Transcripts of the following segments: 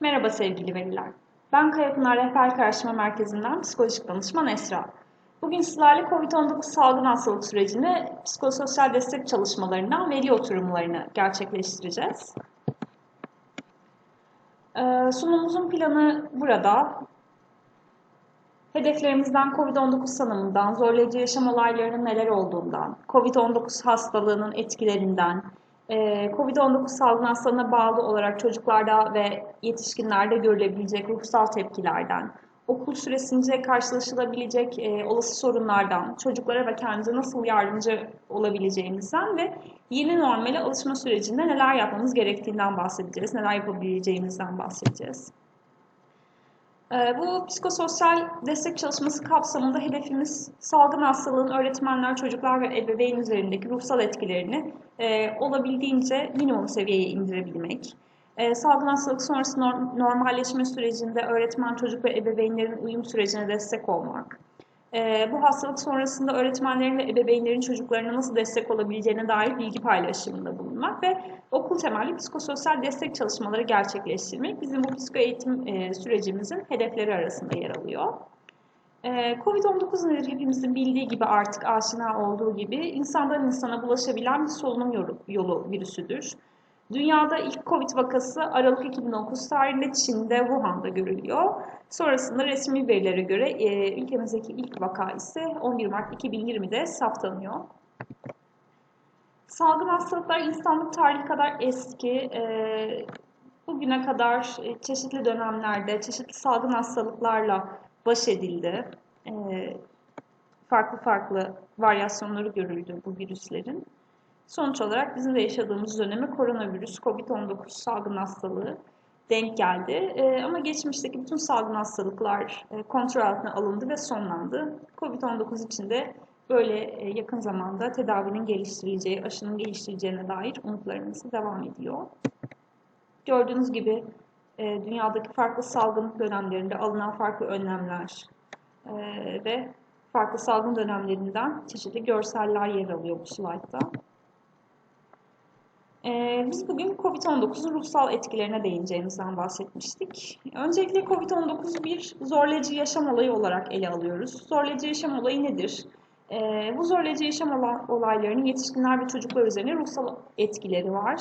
Merhaba sevgili veliler. Ben Kayapınar Rehber Araştırma Merkezi'nden psikolojik danışman Esra. Bugün sizlerle COVID-19 salgın hastalık sürecinde psikososyal destek çalışmalarından veli oturumlarını gerçekleştireceğiz. Ee, sunumumuzun planı burada. Hedeflerimizden COVID-19 tanımından, zorlayıcı yaşam olaylarının neler olduğundan, COVID-19 hastalığının etkilerinden, Covid-19 salgın hastalığına bağlı olarak çocuklarda ve yetişkinlerde görülebilecek ruhsal tepkilerden, okul süresince karşılaşılabilecek e, olası sorunlardan, çocuklara ve kendimize nasıl yardımcı olabileceğimizden ve yeni normale alışma sürecinde neler yapmamız gerektiğinden bahsedeceğiz, neler yapabileceğimizden bahsedeceğiz. Ee, bu psikososyal destek çalışması kapsamında hedefimiz salgın hastalığın öğretmenler, çocuklar ve ebeveyn üzerindeki ruhsal etkilerini e, olabildiğince minimum seviyeye indirebilmek. E, salgın hastalık sonrası normalleşme sürecinde öğretmen, çocuk ve ebeveynlerin uyum sürecine destek olmak. E, bu hastalık sonrasında öğretmenlerin ve ebeveynlerin çocuklarına nasıl destek olabileceğine dair bilgi paylaşımında bulunmak ve okul temelli psikososyal destek çalışmaları gerçekleştirmek bizim bu psiko eğitim e, sürecimizin hedefleri arasında yer alıyor. E, Covid-19 nedir hepimizin bildiği gibi artık aşina olduğu gibi insandan insana bulaşabilen bir solunum yolu virüsüdür. Dünyada ilk Covid vakası Aralık 2009 tarihinde Çin'de Wuhan'da görülüyor. Sonrasında resmi verilere göre e, ülkemizdeki ilk vaka ise 11 Mart 2020'de saptanıyor. Salgın hastalıklar insanlık tarihi kadar eski. E, bugüne kadar e, çeşitli dönemlerde çeşitli salgın hastalıklarla baş edildi. E, farklı farklı varyasyonları görüldü bu virüslerin. Sonuç olarak bizim de yaşadığımız döneme koronavirüs, COVID-19 salgın hastalığı denk geldi. E, ama geçmişteki bütün salgın hastalıklar e, kontrol altına alındı ve sonlandı. COVID-19 için de böyle e, yakın zamanda tedavinin geliştirileceği, aşının geliştirileceğine dair umutlarımız devam ediyor. Gördüğünüz gibi e, dünyadaki farklı salgın dönemlerinde alınan farklı önlemler e, ve farklı salgın dönemlerinden çeşitli görseller yer alıyor bu slaytta. Ee, biz bugün COVID-19'un ruhsal etkilerine değineceğimizden bahsetmiştik. Öncelikle COVID-19'u bir zorlayıcı yaşam olayı olarak ele alıyoruz. Zorlayıcı yaşam olayı nedir? Ee, bu zorlayıcı yaşam olaylarının yetişkinler ve çocuklar üzerine ruhsal etkileri var.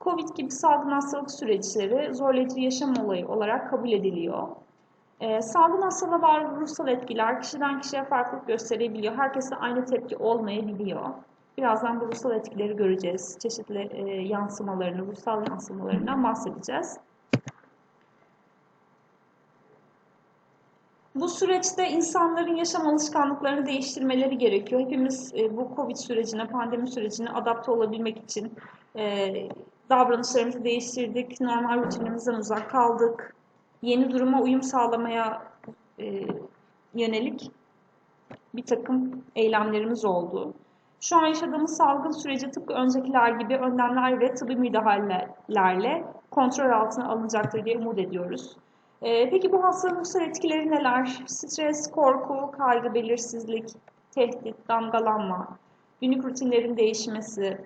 COVID gibi salgın hastalık süreçleri zorlayıcı yaşam olayı olarak kabul ediliyor. Ee, salgın hastalığa bağlı ruhsal etkiler kişiden kişiye farklılık gösterebiliyor. Herkese aynı tepki olmayabiliyor. Birazdan bu ruhsal etkileri göreceğiz. Çeşitli e, yansımalarını, ruhsal yansımalarından bahsedeceğiz. Bu süreçte insanların yaşam alışkanlıklarını değiştirmeleri gerekiyor. Hepimiz e, bu Covid sürecine, pandemi sürecine adapte olabilmek için e, davranışlarımızı değiştirdik, normal rutinimizden uzak kaldık. Yeni duruma uyum sağlamaya e, yönelik bir takım eylemlerimiz oldu. Şu an yaşadığımız salgın süreci tıpkı öncekiler gibi önlemler ve tıbbi müdahalelerle kontrol altına alınacaktır diye umut ediyoruz. Ee, peki bu hastalığın ruhsal etkileri neler? Stres, korku, kaygı, belirsizlik, tehdit, damgalanma, günlük rutinlerin değişmesi,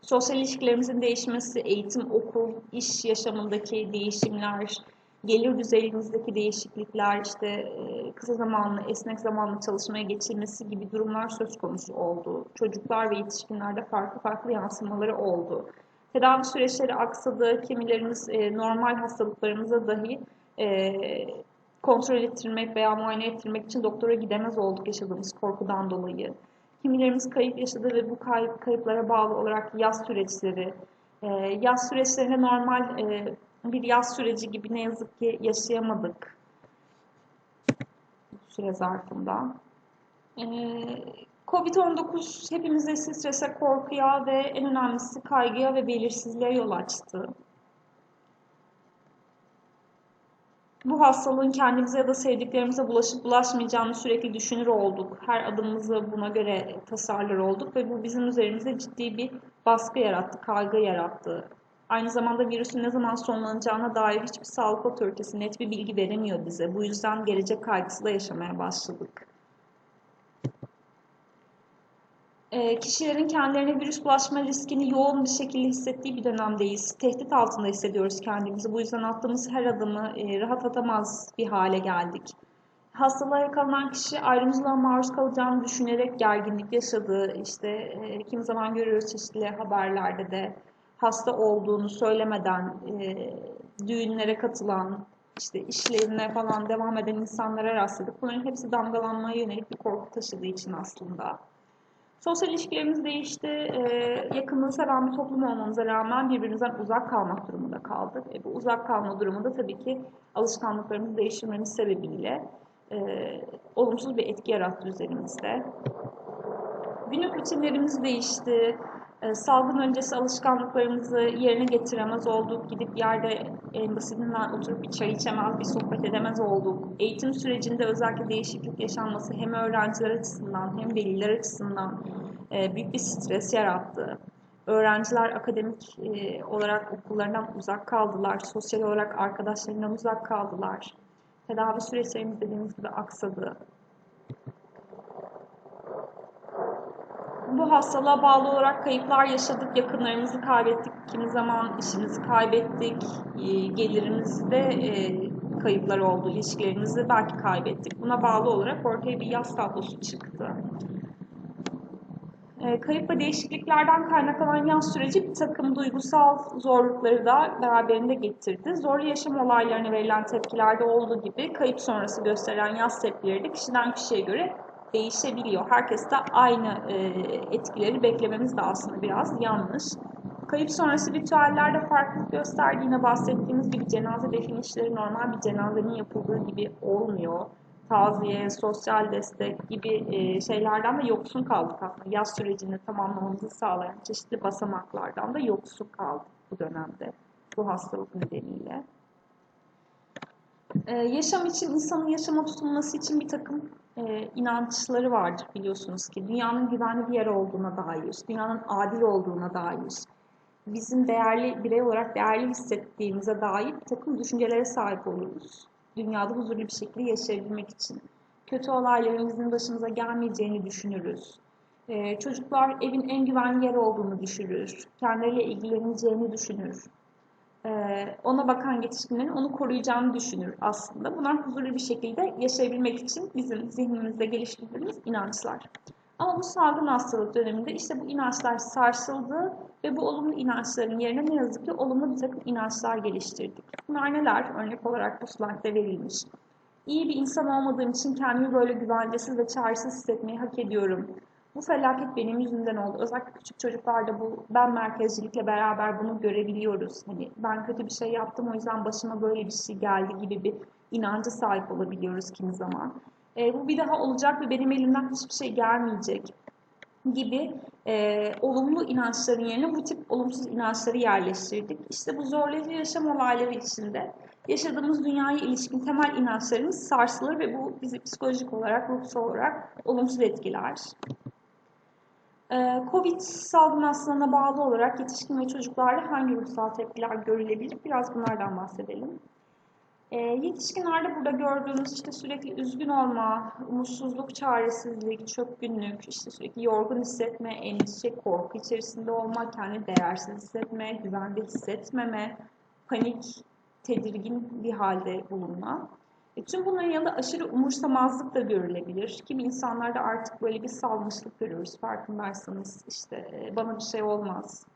sosyal ilişkilerimizin değişmesi, eğitim, okul, iş yaşamındaki değişimler, gelir düzeyimizdeki değişiklikler, işte e, kısa zamanlı, esnek zamanlı çalışmaya geçilmesi gibi durumlar söz konusu oldu. Çocuklar ve yetişkinlerde farklı farklı yansımaları oldu. Tedavi süreçleri aksadı, kimilerimiz e, normal hastalıklarımıza dahi e, kontrol ettirmek veya muayene ettirmek için doktora gidemez olduk yaşadığımız korkudan dolayı. Kimilerimiz kayıp yaşadı ve bu kayıp, kayıplara bağlı olarak yaz süreçleri, yaz süreçlerinde normal bir yaz süreci gibi ne yazık ki yaşayamadık süre zarfında. Ee, Covid-19 hepimize strese, korkuya ve en önemlisi kaygıya ve belirsizliğe yol açtı. Bu hastalığın kendimize ya da sevdiklerimize bulaşıp bulaşmayacağını sürekli düşünür olduk. Her adımımızı buna göre tasarlar olduk ve bu bizim üzerimizde ciddi bir baskı yarattı, kaygı yarattı. Aynı zamanda virüsün ne zaman sonlanacağına dair hiçbir sağlık otoritesi net bir bilgi veremiyor bize. Bu yüzden gelecek kaygısı da yaşamaya başladık. E, kişilerin kendilerine virüs bulaşma riskini yoğun bir şekilde hissettiği bir dönemdeyiz. Tehdit altında hissediyoruz kendimizi. Bu yüzden attığımız her adımı e, rahat atamaz bir hale geldik. Hastalığa yakalanan kişi ayrımcılığa maruz kalacağını düşünerek gerginlik yaşadığı, işte e, kimi zaman görüyoruz çeşitli haberlerde de hasta olduğunu söylemeden e, düğünlere katılan, işte işlerine falan devam eden insanlara rastladık. Bunların hepsi damgalanmaya yönelik bir korku taşıdığı için aslında. Sosyal ilişkilerimiz değişti. Ee, yakınlığı seven bir toplum olmamıza rağmen birbirimizden uzak kalmak durumunda kaldık. E, bu uzak kalma durumu da tabii ki alışkanlıklarımızı değiştirmemiz sebebiyle e, olumsuz bir etki yarattı üzerimizde. Günlük rutinlerimiz değişti. E, salgın öncesi alışkanlıklarımızı yerine getiremez olduk. Gidip yerde en basitinden oturup bir çay içemez, bir sohbet edemez olduk. Eğitim sürecinde özellikle değişiklik yaşanması hem öğrenciler açısından hem veliler açısından e, büyük bir stres yarattı. Öğrenciler akademik e, olarak okullarından uzak kaldılar, sosyal olarak arkadaşlarından uzak kaldılar. Tedavi süreçlerimiz dediğimiz gibi aksadı. Bu hastalığa bağlı olarak kayıplar yaşadık, yakınlarımızı kaybettik, kimi zaman işimizi kaybettik, e, gelirimizde e, kayıplar oldu, ilişkilerimizi belki kaybettik. Buna bağlı olarak ortaya bir yaz tablosu çıktı. E, kayıp ve değişikliklerden kaynaklanan yaz süreci bir takım duygusal zorlukları da beraberinde getirdi. Zorlu yaşam olaylarına verilen tepkilerde olduğu gibi kayıp sonrası gösterilen yaz tepkileri de kişiden kişiye göre değişebiliyor. Herkeste aynı e, etkileri beklememiz de aslında biraz yanlış. Kayıp sonrası ritüellerde farklılık gösterdiğine bahsettiğimiz gibi cenaze defin işleri normal bir cenazenin yapıldığı gibi olmuyor. Taziye, sosyal destek gibi e, şeylerden de yoksun kaldık aslında. Yaz sürecini tamamlamamızı sağlayan çeşitli basamaklardan da yoksun kaldık bu dönemde bu hastalık nedeniyle. Ee, yaşam için, insanın yaşama tutunması için bir takım e, inançları vardır biliyorsunuz ki. Dünyanın güvenli bir yer olduğuna dair, dünyanın adil olduğuna dair, bizim değerli birey olarak değerli hissettiğimize dair bir takım düşüncelere sahip oluruz. Dünyada huzurlu bir şekilde yaşayabilmek için. Kötü olayların bizim başımıza gelmeyeceğini düşünürüz. Ee, çocuklar evin en güvenli yer olduğunu düşünür. Kendileriyle ilgileneceğini düşünür. Ee, ona bakan yetişkinlerin onu koruyacağını düşünür aslında. Bunlar huzurlu bir şekilde yaşayabilmek için bizim zihnimizde geliştirdiğimiz inançlar. Ama bu salgın hastalık döneminde işte bu inançlar sarsıldı ve bu olumlu inançların yerine ne yazık ki olumlu bir takım inançlar geliştirdik. Bunlar neler? Örnek olarak bu slaytta verilmiş. İyi bir insan olmadığım için kendimi böyle güvencesiz ve çaresiz hissetmeyi hak ediyorum. Bu felaket benim yüzümden oldu. Özellikle küçük çocuklarda bu ben merkezcilikle beraber bunu görebiliyoruz. Hani ben kötü bir şey yaptım o yüzden başıma böyle bir şey geldi gibi bir inancı sahip olabiliyoruz kimi zaman. E, bu bir daha olacak ve benim elimden hiçbir şey gelmeyecek gibi e, olumlu inançların yerine bu tip olumsuz inançları yerleştirdik. İşte bu zorlayıcı yaşam olayları içinde yaşadığımız dünyaya ilişkin temel inançlarımız sarsılır ve bu bizi psikolojik olarak, ruhsal olarak olumsuz etkiler. Ee, Covid salgın hastalığına bağlı olarak yetişkin ve çocuklarda hangi ruhsal tepkiler görülebilir? Biraz bunlardan bahsedelim. E, yetişkinlerde burada gördüğümüz işte sürekli üzgün olma, umutsuzluk, çaresizlik, çökkünlük, işte sürekli yorgun hissetme, endişe, korku içerisinde olma, kendini değersiz hissetme, güvende hissetmeme, panik, tedirgin bir halde bulunma. E, bunların yanında aşırı umursamazlık da görülebilir. Kimi insanlarda artık böyle bir salmışlık görüyoruz farkındaysanız işte e, bana bir şey olmaz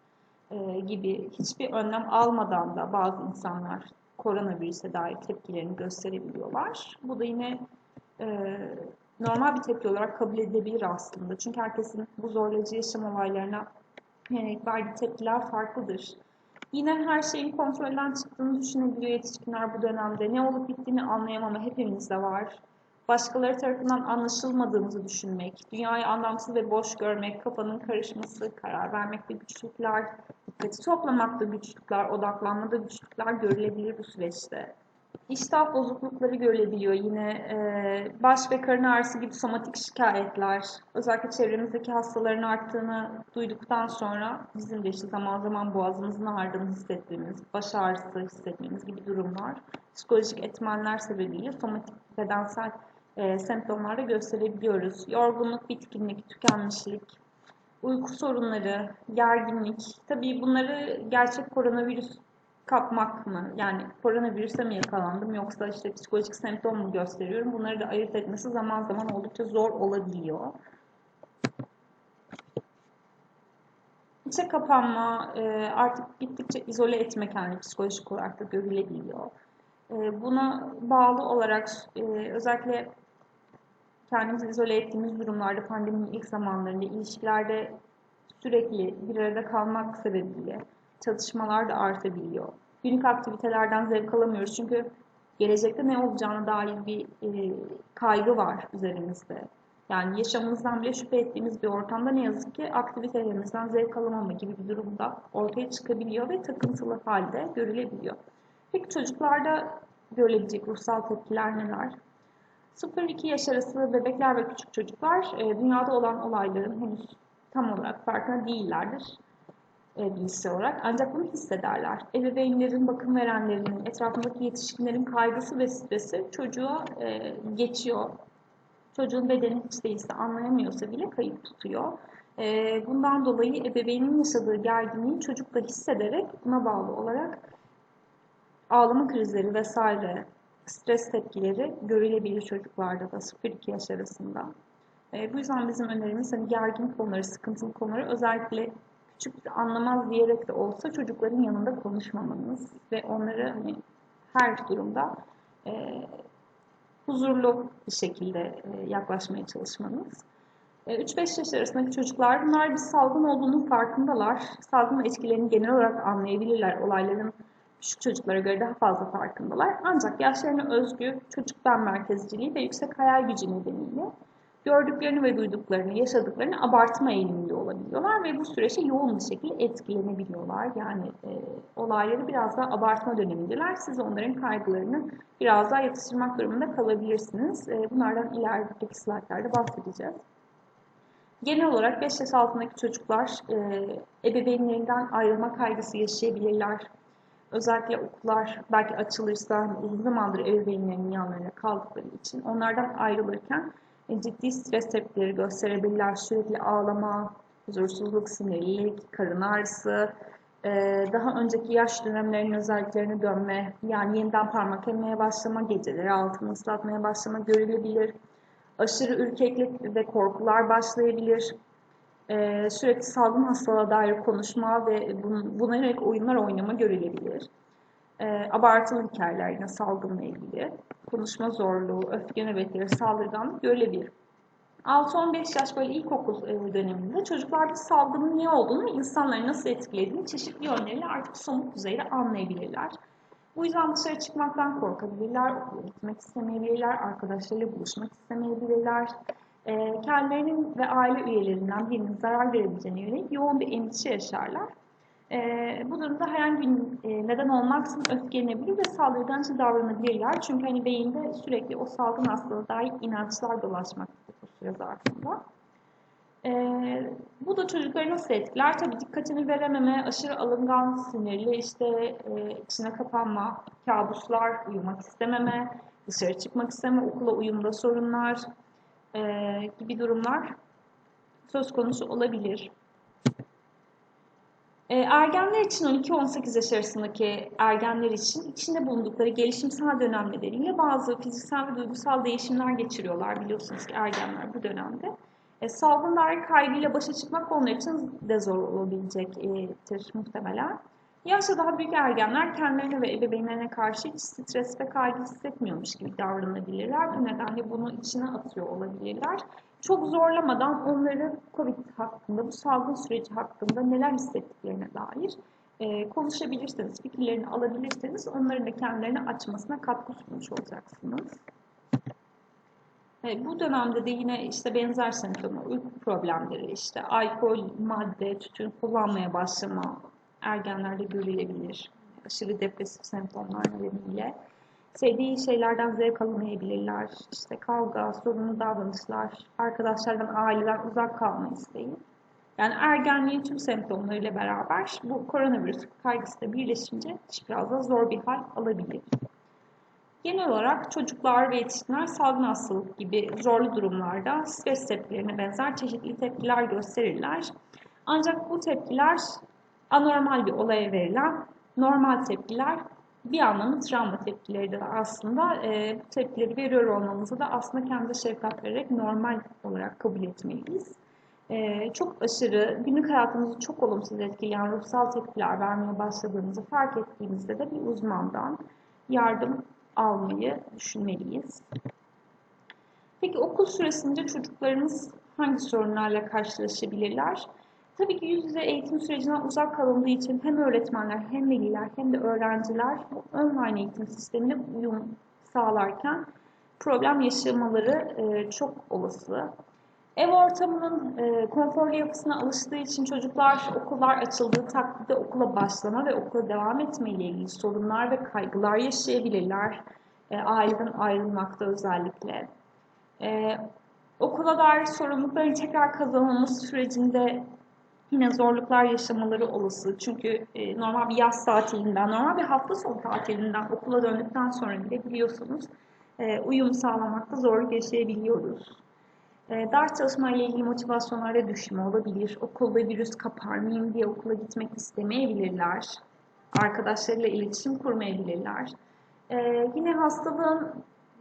e, gibi hiçbir önlem almadan da bazı insanlar koronavirüse dair tepkilerini gösterebiliyorlar. Bu da yine e, normal bir tepki olarak kabul edilebilir aslında. Çünkü herkesin bu zorlayıcı yaşam olaylarına yönelik verdiği tepkiler farklıdır. Yine her şeyin kontrolden çıktığını düşünebiliyor yetişkinler bu dönemde. Ne olup bittiğini anlayamama hepimizde var. Başkaları tarafından anlaşılmadığımızı düşünmek, dünyayı anlamsız ve boş görmek, kafanın karışması, karar vermekte güçlükler, dikkati toplamakta güçlükler, odaklanmada güçlükler görülebilir bu süreçte. İştah bozuklukları görülebiliyor yine e, baş ve karın ağrısı gibi somatik şikayetler özellikle çevremizdeki hastaların arttığını duyduktan sonra bizim de işte zaman zaman boğazımızın ağrıdığını hissettiğimiz, baş ağrısı hissettiğimiz gibi durumlar psikolojik etmenler sebebiyle somatik bedensel e, semptomlarda gösterebiliyoruz. Yorgunluk, bitkinlik, tükenmişlik, uyku sorunları, gerginlik. Tabii bunları gerçek koronavirüs kapmak mı? Yani koronavirüse mi yakalandım yoksa işte psikolojik semptom mu gösteriyorum? Bunları da ayırt etmesi zaman zaman oldukça zor olabiliyor. İçe kapanma, e, artık gittikçe izole etme kendini psikolojik olarak da görülebiliyor. E, buna bağlı olarak e, özellikle kendimizi izole ettiğimiz durumlarda pandeminin ilk zamanlarında ilişkilerde sürekli bir arada kalmak sebebiyle çatışmalar da artabiliyor. Günlük aktivitelerden zevk alamıyoruz çünkü gelecekte ne olacağına dair bir e, kaygı var üzerimizde. Yani yaşamımızdan bile şüphe ettiğimiz bir ortamda ne yazık ki aktivitelerimizden zevk alamama gibi bir durumda ortaya çıkabiliyor ve takıntılı halde görülebiliyor. Peki çocuklarda görülebilecek ruhsal tepkiler neler? 0-2 yaş arası bebekler ve küçük çocuklar e, dünyada olan olayların henüz tam olarak farkında değillerdir e, bilgisayar olarak. Ancak bunu hissederler. Ebeveynlerin, bakım verenlerinin, etrafındaki yetişkinlerin kaygısı ve stresi çocuğa e, geçiyor. Çocuğun bedeni hiç değilse anlayamıyorsa bile kayıp tutuyor. E, bundan dolayı ebeveynin yaşadığı gerginliği çocuk da hissederek buna bağlı olarak ağlama krizleri vesaire stres tepkileri görülebilir çocuklarda da 0-2 yaş arasında. E, bu yüzden bizim önerimiz hani gergin konuları, sıkıntılı konuları özellikle küçük anlamaz diyerek de olsa çocukların yanında konuşmamanız ve onları hani her durumda e, huzurlu bir şekilde e, yaklaşmaya çalışmanız. 3-5 e, yaş arasındaki çocuklar bunlar bir salgın olduğunun farkındalar. Salgın etkilerini genel olarak anlayabilirler. Olayların küçük çocuklara göre daha fazla farkındalar. Ancak yaşlarına özgü çocuk ben merkezciliği ve yüksek hayal gücü nedeniyle gördüklerini ve duyduklarını, yaşadıklarını abartma eğiliminde olabiliyorlar ve bu süreçte yoğun bir şekilde etkilenebiliyorlar. Yani e, olayları biraz daha abartma dönemindeler. Siz onların kaygılarını biraz daha yatıştırmak durumunda kalabilirsiniz. E, bunlardan ilerideki slaytlarda bahsedeceğiz. Genel olarak 5 yaş altındaki çocuklar e, ebeveynlerinden ayrılma kaygısı yaşayabilirler. Özellikle okullar belki açılırsa uzun zamandır ebeveynlerinin yanlarına kaldıkları için onlardan ayrılırken ciddi stres tepkileri gösterebilirler. Sürekli ağlama, huzursuzluk, sinirlilik, karın ağrısı, e, daha önceki yaş dönemlerinin özelliklerine dönme, yani yeniden parmak emmeye başlama, geceleri altını ıslatmaya başlama görülebilir. Aşırı ürkeklik ve korkular başlayabilir. E, sürekli salgın hastalığa dair konuşma ve buna yönelik oyunlar oynama görülebilir. Abartılı hikayeler yine salgınla ilgili konuşma zorluğu, öfke nöbetleri, saldırganlık görülebilir. 6-15 yaş böyle ilkokul e, döneminde çocuklar salgının ne olduğunu ve insanları nasıl etkilediğini çeşitli yönleriyle artık somut düzeyde anlayabilirler. Bu yüzden dışarı çıkmaktan korkabilirler, okula gitmek istemeyebilirler, arkadaşlarıyla buluşmak istemeyebilirler. E, kendilerinin ve aile üyelerinden birinin zarar verebileceğine yönelik yoğun bir endişe yaşarlar. E, bu durumda herhangi bir e, neden olmaksızın öfkelenebilir ve saldırganca davranabilirler. Çünkü hani beyinde sürekli o salgın hastalığı dair inançlar dolaşmaktadır bu süre zarfında. E, bu da çocukları nasıl etkiler? Tabii dikkatini verememe, aşırı alıngan, sinirli, işte e, içine kapanma, kabuslar, uyumak istememe, dışarı çıkmak isteme, okula uyumda sorunlar e, gibi durumlar söz konusu olabilir. E, ergenler için 12-18 yaş arasındaki ergenler için içinde bulundukları gelişimsel dönem nedeniyle bazı fiziksel ve duygusal değişimler geçiriyorlar biliyorsunuz ki ergenler bu dönemde. E, salgın dair kaygıyla başa çıkmak onlar için de zor olabilecektir muhtemelen. Yaşça daha büyük ergenler kendilerine ve ebeveynlerine karşı hiç stres ve kaygı hissetmiyormuş gibi davranabilirler. Bu nedenle bunu içine atıyor olabilirler çok zorlamadan onları COVID hakkında, bu salgın süreci hakkında neler hissettiklerine dair e, konuşabilirsiniz, fikirlerini alabilirseniz onların da kendilerini açmasına katkı sunmuş olacaksınız. E, bu dönemde de yine işte benzer semptomlar, uyku problemleri, işte alkol, madde, tütün kullanmaya başlama ergenlerde görülebilir. Aşırı depresif semptomlar nedeniyle sevdiği şeylerden zevk alamayabilirler. İşte kavga, sorunlu davranışlar, arkadaşlardan, aileden uzak kalma isteği. Yani ergenliğin tüm semptomlarıyla beraber bu koronavirüs kaygısı da birleşince biraz da zor bir hal alabilir. Genel olarak çocuklar ve yetişkinler salgın hastalık gibi zorlu durumlarda stres tepkilerine benzer çeşitli tepkiler gösterirler. Ancak bu tepkiler anormal bir olaya verilen normal tepkiler bir anlamda travma tepkileridir aslında. E, bu tepkileri veriyor olmamızı da aslında kendi şefkat vererek normal olarak kabul etmeliyiz. E, çok aşırı, günlük hayatımızı çok olumsuz etkileyen ruhsal tepkiler vermeye başladığımızı fark ettiğimizde de bir uzmandan yardım almayı düşünmeliyiz. Peki okul süresince çocuklarımız hangi sorunlarla karşılaşabilirler? Tabii ki yüz yüze eğitim sürecinden uzak kalındığı için hem öğretmenler hem veliler hem de öğrenciler bu online eğitim sistemine uyum sağlarken problem yaşamaları e, çok olası. Ev ortamının e, konforlu yapısına alıştığı için çocuklar okullar açıldığı takdirde okula başlama ve okula devam etme ile ilgili sorunlar ve kaygılar yaşayabilirler. E, aileden ayrılmakta özellikle. E, okula dair sorumlulukların tekrar kazanılması sürecinde yine zorluklar yaşamaları olası. Çünkü e, normal bir yaz tatilinden, normal bir hafta sonu tatilinden okula döndükten sonra bile biliyorsunuz e, uyum sağlamakta zorluk yaşayabiliyoruz. E, ders çalışma ile ilgili motivasyonlarda düşme olabilir. Okulda virüs kapar mıyım diye okula gitmek istemeyebilirler. Arkadaşlarıyla iletişim kurmayabilirler. E, yine hastalığın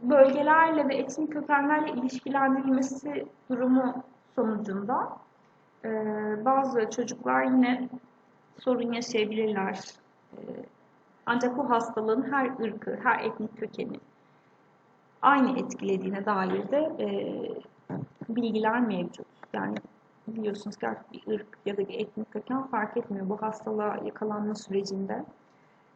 bölgelerle ve etnik kökenlerle ilişkilendirilmesi durumu sonucunda e, bazı çocuklar yine sorun yaşayabilirler. E, ancak bu hastalığın her ırkı, her etnik kökeni aynı etkilediğine dair de e, bilgiler mevcut. Yani biliyorsunuz ki artık bir ırk ya da bir etnik köken fark etmiyor bu hastalığa yakalanma sürecinde.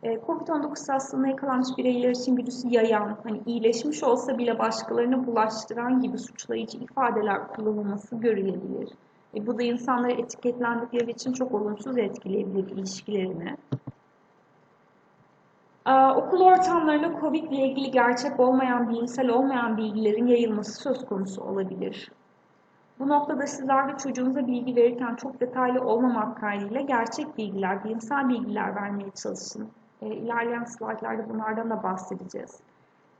E, Covid-19 hastalığına yakalanmış bireyler için virüsü yayan, hani iyileşmiş olsa bile başkalarına bulaştıran gibi suçlayıcı ifadeler kullanılması görülebilir. E, bu da insanları etiketlendikleri için çok olumsuz etkileyebilir ilişkilerini. Ee, okul ortamlarında COVID ile ilgili gerçek olmayan, bilimsel olmayan bilgilerin yayılması söz konusu olabilir. Bu noktada sizler ve çocuğunuza bilgi verirken çok detaylı olmamak kaydıyla gerçek bilgiler, bilimsel bilgiler vermeye çalışın. E, ilerleyen slaytlarda bunlardan da bahsedeceğiz.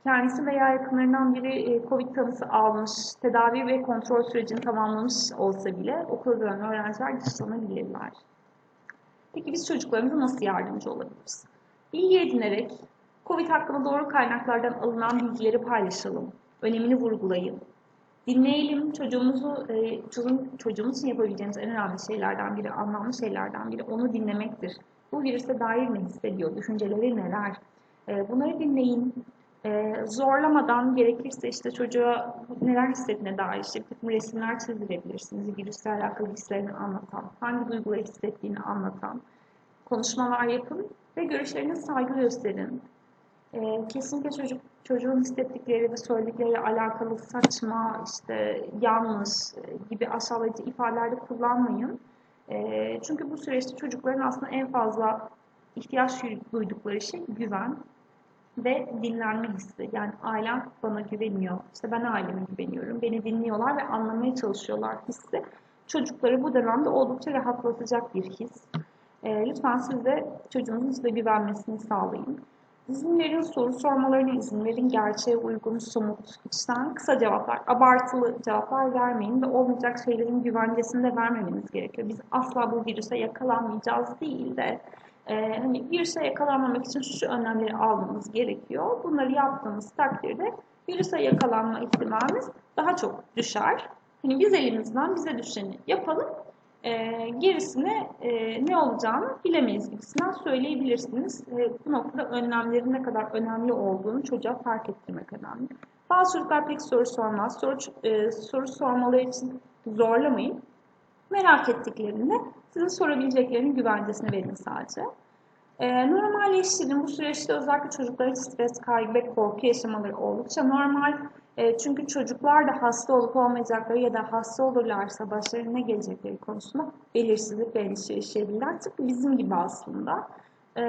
Kendisi veya yakınlarından biri e, COVID tanısı almış, tedavi ve kontrol sürecini tamamlamış olsa bile okula dönen öğrenciler dışlanabilirler. Peki biz çocuklarımıza nasıl yardımcı olabiliriz? Bilgi edinerek COVID hakkında doğru kaynaklardan alınan bilgileri paylaşalım. Önemini vurgulayın. Dinleyelim. Çocuğumuzu, e, çocuğun, çocuğumuz için yapabileceğimiz en önemli şeylerden biri, anlamlı şeylerden biri onu dinlemektir. Bu virüse dair ne hissediyor, düşünceleri neler? E, bunları dinleyin. E, zorlamadan gerekirse işte çocuğa neler hissettiğine dair işte resimler çizdirebilirsiniz. Virüsle alakalı hislerini anlatan, hangi duyguları hissettiğini anlatan konuşmalar yapın ve görüşlerine saygı gösterin. E, kesinlikle çocuk çocuğun hissettikleri ve söyledikleriyle alakalı saçma, işte yanlış gibi aşağılayıcı ifadelerde kullanmayın. E, çünkü bu süreçte çocukların aslında en fazla ihtiyaç duydukları şey güven ve dinlenme hissi. Yani ailem bana güveniyor, işte ben aileme güveniyorum, beni dinliyorlar ve anlamaya çalışıyorlar hissi. Çocukları bu dönemde oldukça rahatlatacak bir his. E, lütfen siz de çocuğunuzun size güvenmesini sağlayın. İzin verin, soru sormalarına izin verin, gerçeğe uygun, somut, içten kısa cevaplar, abartılı cevaplar vermeyin ve olmayacak şeylerin güvencesini de vermemeniz gerekiyor. Biz asla bu virüse yakalanmayacağız değil de e, hani virüse yakalanmamak için şu önlemleri almamız gerekiyor. Bunları yaptığımız takdirde virüse yakalanma ihtimalimiz daha çok düşer. Hani biz elimizden bize düşeni yapalım e, gerisine e, ne olacağını bilemeyiz gibisinden söyleyebilirsiniz. E, bu noktada önlemlerin ne kadar önemli olduğunu çocuğa fark ettirmek önemli. Bazı çocuklar pek soru sormaz. Soru, e, soru sormaları için zorlamayın. Merak ettiklerinde sizin sorabileceklerinin güvencesini verin sadece. E, normalleştirin. Bu süreçte özellikle çocukların stres, kaygı ve korku yaşamaları oldukça normal. E, çünkü çocuklar da hasta olup olmayacakları ya da hasta olurlarsa başlarına gelecekleri konusunda belirsizlik ve endişe yaşayabilirler. Tıpkı bizim gibi aslında. E,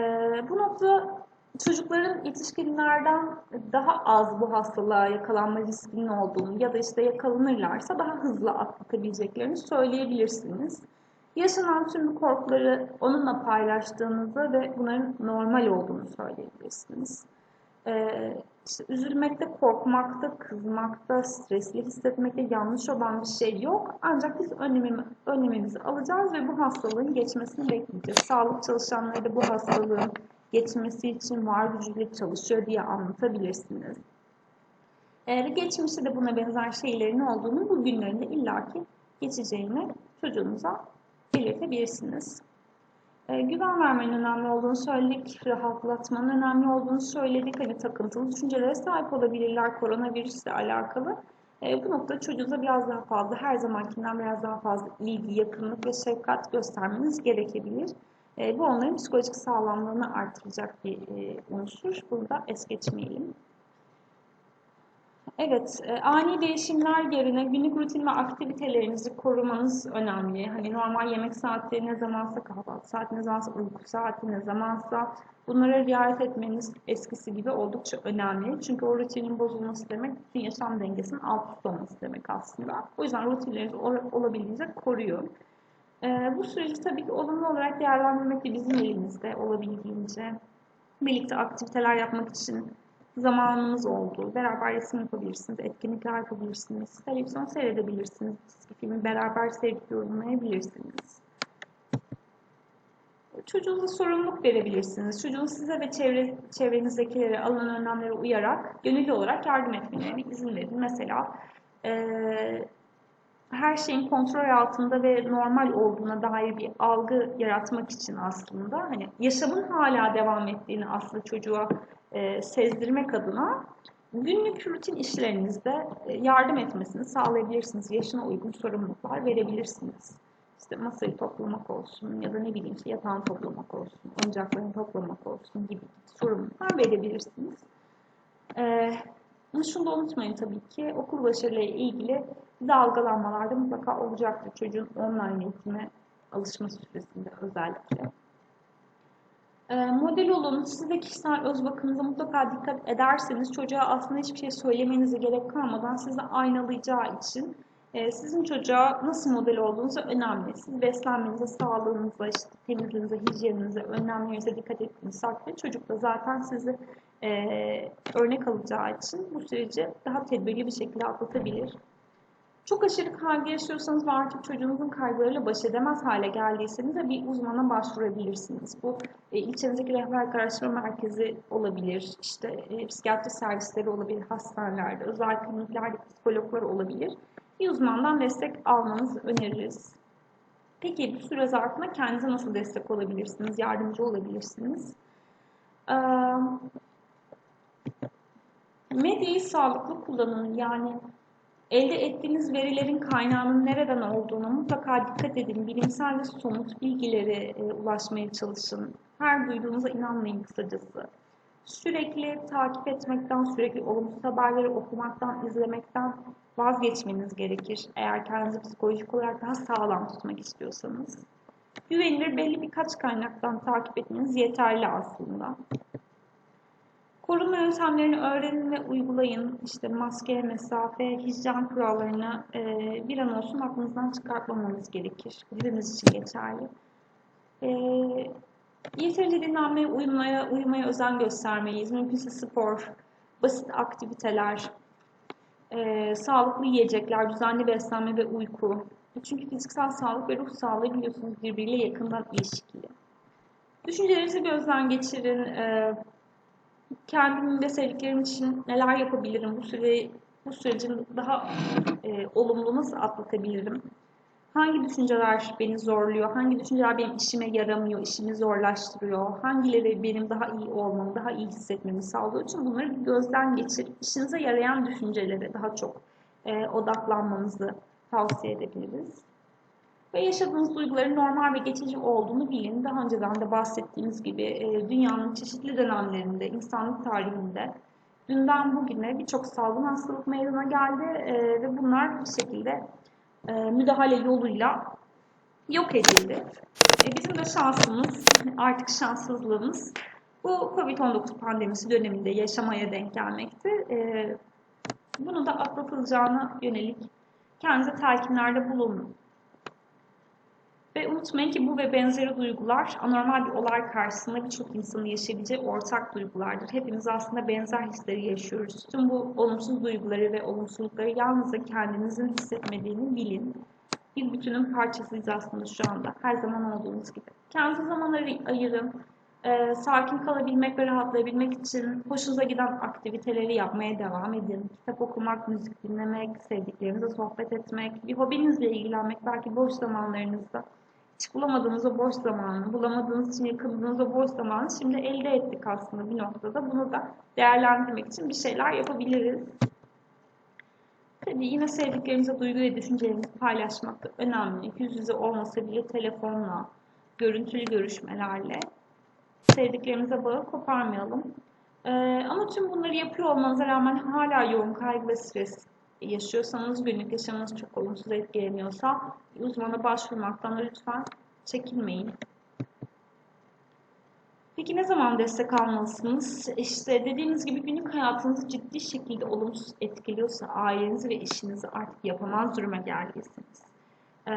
bu noktada çocukların yetişkinlerden daha az bu hastalığa yakalanma riskinin olduğunu ya da işte yakalanırlarsa daha hızlı atlatabileceklerini söyleyebilirsiniz. Yaşanan tüm korkuları onunla paylaştığınızı ve bunların normal olduğunu söyleyebilirsiniz. Ee, işte üzülmekte, korkmakta, kızmakta, stresli hissetmekte yanlış olan bir şey yok. Ancak biz önlemimi, önlemimizi alacağız ve bu hastalığın geçmesini bekleyeceğiz. Sağlık çalışanları da bu hastalığın geçmesi için var gücüyle çalışıyor diye anlatabilirsiniz. Eğer geçmişte de buna benzer şeylerin olduğunu bu günlerinde illaki geçeceğini çocuğunuza belirtebilirsiniz. E, güven vermenin önemli olduğunu söyledik, rahatlatmanın önemli olduğunu söyledik. Hani takıntılı düşüncelere sahip olabilirler koronavirüsle alakalı. E, bu noktada çocuğunuza biraz daha fazla, her zamankinden biraz daha fazla ilgi, yakınlık ve şefkat göstermeniz gerekebilir. E, bu onların psikolojik sağlamlığını artıracak bir e, unsur. Bunu da es geçmeyelim. Evet, e, ani değişimler yerine günlük rutin ve aktivitelerinizi korumanız önemli. Hani normal yemek saatleri ne zamansa, kahvaltı saati ne zamansa, uyku saati ne zamansa bunlara riayet etmeniz eskisi gibi oldukça önemli. Çünkü o rutinin bozulması demek bütün yaşam dengesinin alt üst olması demek aslında. O yüzden rutinlerinizi olabildiğince koruyun. E, bu süreci tabii ki olumlu olarak değerlendirmek de bizim elimizde olabildiğince. Birlikte aktiviteler yapmak için zamanınız oldu. Beraber resim yapabilirsiniz, etkinlikler yapabilirsiniz, televizyon seyredebilirsiniz, çizgi filmi beraber seyredip yorumlayabilirsiniz. Çocuğunuza sorumluluk verebilirsiniz. Çocuğun size ve çevre, çevrenizdekilere alınan önlemlere uyarak gönüllü olarak yardım etmelerine izin verin. Mesela e, her şeyin kontrol altında ve normal olduğuna dair bir algı yaratmak için aslında hani yaşamın hala devam ettiğini aslında çocuğa e, sezdirmek adına günlük rutin işlerinizde e, yardım etmesini sağlayabilirsiniz. Yaşına uygun sorumluluklar verebilirsiniz. İşte masayı toplamak olsun ya da ne bileyim işte yatağını toplamak olsun, oyuncaklarını toplamak olsun gibi sorumluluklar verebilirsiniz. Ee, ama şunu da unutmayın tabii ki okul başarılarıyla ilgili dalgalanmalarda mutlaka olacaktır çocuğun online eğitime alışma süresinde özellikle. Ee, model olun, siz de kişisel öz bakımınıza mutlaka dikkat ederseniz çocuğa aslında hiçbir şey söylemenize gerek kalmadan sizi aynalayacağı için e, sizin çocuğa nasıl model olduğunuzu önemli. Siz beslenmenize, sağlığınıza, işte temizliğinize, hijyeninize, önlemlerinize dikkat ettiğiniz takdirde çocuk da zaten sizi e, örnek alacağı için bu süreci daha tedbirli bir şekilde atlatabilir. Çok aşırı kaygı yaşıyorsanız ve artık çocuğunuzun kaygılarıyla baş edemez hale geldiyseniz de bir uzmana başvurabilirsiniz. Bu e, ilçenizdeki rehber araştırma merkezi olabilir, işte e, psikiyatri servisleri olabilir, hastanelerde, özel kliniklerde psikologlar olabilir. Bir uzmandan destek almanızı öneririz. Peki bu süre zarfında kendinize nasıl destek olabilirsiniz, yardımcı olabilirsiniz? Ee, medyayı sağlıklı kullanın. Yani Elde ettiğiniz verilerin kaynağının nereden olduğuna mutlaka dikkat edin. Bilimsel ve somut bilgilere e, ulaşmaya çalışın. Her duyduğunuza inanmayın kısacası. Sürekli takip etmekten, sürekli olumsuz haberleri okumaktan, izlemekten vazgeçmeniz gerekir. Eğer kendinizi psikolojik olarak daha sağlam tutmak istiyorsanız. Güvenilir belli birkaç kaynaktan takip etmeniz yeterli aslında. Korunma yöntemlerini öğrenin ve uygulayın. İşte maske, mesafe, hijyen kurallarını e, bir an olsun aklınızdan çıkartmamanız gerekir. Hepimiz için geçerli. E, yeterince dinlenmeye, uyumaya, uyumaya özen göstermeliyiz. Mümkünse spor, basit aktiviteler, e, sağlıklı yiyecekler, düzenli beslenme ve uyku. Çünkü fiziksel sağlık ve ruh sağlığı biliyorsunuz birbiriyle yakından ilişkili. Düşüncelerinizi gözden geçirin. E, kendim ve sevdiklerim için neler yapabilirim? Bu süre bu sürecin daha e, olumlu nasıl atlatabilirim? Hangi düşünceler beni zorluyor? Hangi düşünceler benim işime yaramıyor, işimi zorlaştırıyor? Hangileri benim daha iyi olmamı, daha iyi hissetmemi sağlıyor? için bunları gözden geçirip işinize yarayan düşüncelere daha çok e, odaklanmanızı tavsiye edebiliriz. Ve yaşadığınız duyguların normal ve geçici olduğunu bilin. Daha önceden de bahsettiğimiz gibi e, dünyanın çeşitli dönemlerinde, insanlık tarihinde dünden bugüne birçok salgın hastalık meydana geldi e, ve bunlar bir şekilde e, müdahale yoluyla yok edildi. Bizim de şansımız, artık şanssızlığımız bu Covid-19 pandemisi döneminde yaşamaya denk gelmekte. Bunu da atlatılacağına yönelik kendinize telkinlerde bulunun Ve unutmayın ki bu ve benzeri duygular anormal bir olay karşısında birçok insanın yaşayabileceği ortak duygulardır. Hepimiz aslında benzer hisleri yaşıyoruz. Tüm bu olumsuz duyguları ve olumsuzlukları yalnızca kendinizin hissetmediğini bilin. Bir bütünün parçasıyız aslında şu anda. Her zaman olduğumuz gibi. Kendi zamanları ayırın. Ee, sakin kalabilmek ve rahatlayabilmek için hoşunuza giden aktiviteleri yapmaya devam edin. Kitap okumak, müzik dinlemek, sevdiklerinizle sohbet etmek, bir hobinizle ilgilenmek belki boş zamanlarınızda. Hiç bulamadığınız o boş zamanı, bulamadığınız için yakındığınız o boş zamanı şimdi elde ettik aslında bir noktada. Bunu da değerlendirmek için bir şeyler yapabiliriz. Tabii yine sevdiklerimize duygu ve düşüncelerimizi paylaşmak da önemli. Yüz yüze olmasa bile telefonla, görüntülü görüşmelerle sevdiklerimize bağı koparmayalım. Ee, ama tüm bunları yapıyor olmanıza rağmen hala yoğun kaygı ve stres yaşıyorsanız, günlük yaşamınız çok olumsuz etkileniyorsa uzmana başvurmaktan lütfen çekinmeyin. Peki ne zaman destek almalısınız? İşte dediğimiz gibi günlük hayatınızı ciddi şekilde olumsuz etkiliyorsa, ailenizi ve işinizi artık yapamaz duruma geldiyseniz, e,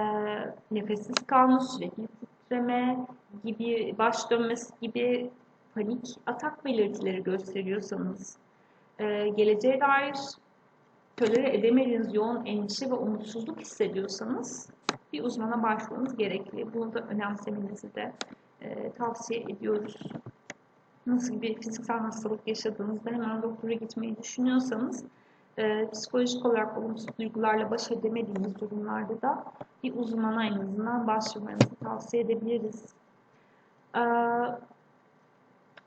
nefessiz kalma, sürekli titreme gibi, baş dönmesi gibi panik atak belirtileri gösteriyorsanız, e, geleceğe dair tolere edemediğiniz yoğun endişe ve umutsuzluk hissediyorsanız bir uzmana başvurmanız gerekli. Bunu da önemsemenizi de e, tavsiye ediyoruz. Nasıl bir fiziksel hastalık yaşadığınızda hemen doktora gitmeyi düşünüyorsanız e, psikolojik olarak olumsuz duygularla baş edemediğiniz durumlarda da bir uzmana en azından başvurmanızı tavsiye edebiliriz. E,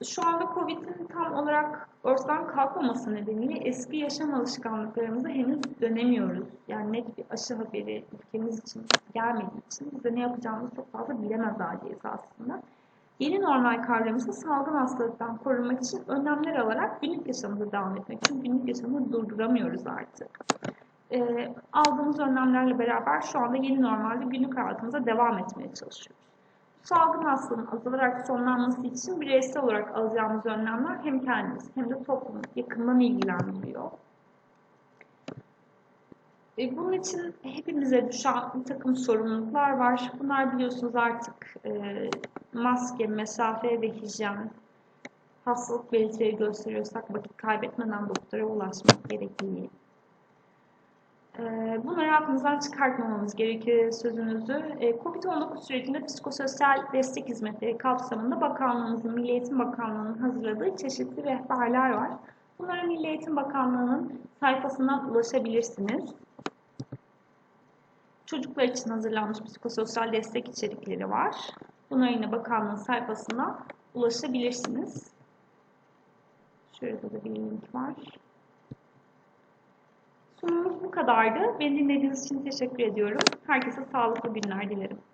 şu anda COVID'in tam olarak ortadan kalkmaması nedeniyle eski yaşam alışkanlıklarımıza henüz dönemiyoruz. Yani net bir aşı haberi ülkemiz için gelmediği için biz ne yapacağımızı çok fazla bilemez haldeyiz aslında. Yeni normal kavramımızda salgın hastalıktan korunmak için önlemler alarak günlük yaşamımıza devam etmek. Çünkü günlük yaşamımızı durduramıyoruz artık. E, aldığımız önlemlerle beraber şu anda yeni normalde günlük hayatımıza devam etmeye çalışıyoruz. Salgın hastalığın azalarak sonlanması için bireysel olarak alacağımız önlemler hem kendimiz hem de toplumu yakından ilgilendiriyor. E, bunun için hepimize düşen bir takım sorumluluklar var. Bunlar biliyorsunuz artık e, maske, mesafe ve hijyen, hastalık belirtileri gösteriyorsak vakit kaybetmeden doktora ulaşmak gerektiği. E, bunları aklımızdan çıkartmamamız gerekir sözünüzü. E, Covid-19 sürecinde psikososyal destek hizmetleri kapsamında Bakanlığımızın, Milli Eğitim Bakanlığı'nın hazırladığı çeşitli rehberler var. Bunlara Milli Eğitim Bakanlığı'nın sayfasından ulaşabilirsiniz. Çocuklar için hazırlanmış psikososyal destek içerikleri var. Bunlara yine bakanlığın sayfasına ulaşabilirsiniz. Şurada da bir link var. Sunumumuz bu kadardı. Beni dinlediğiniz için teşekkür ediyorum. Herkese sağlıklı günler dilerim.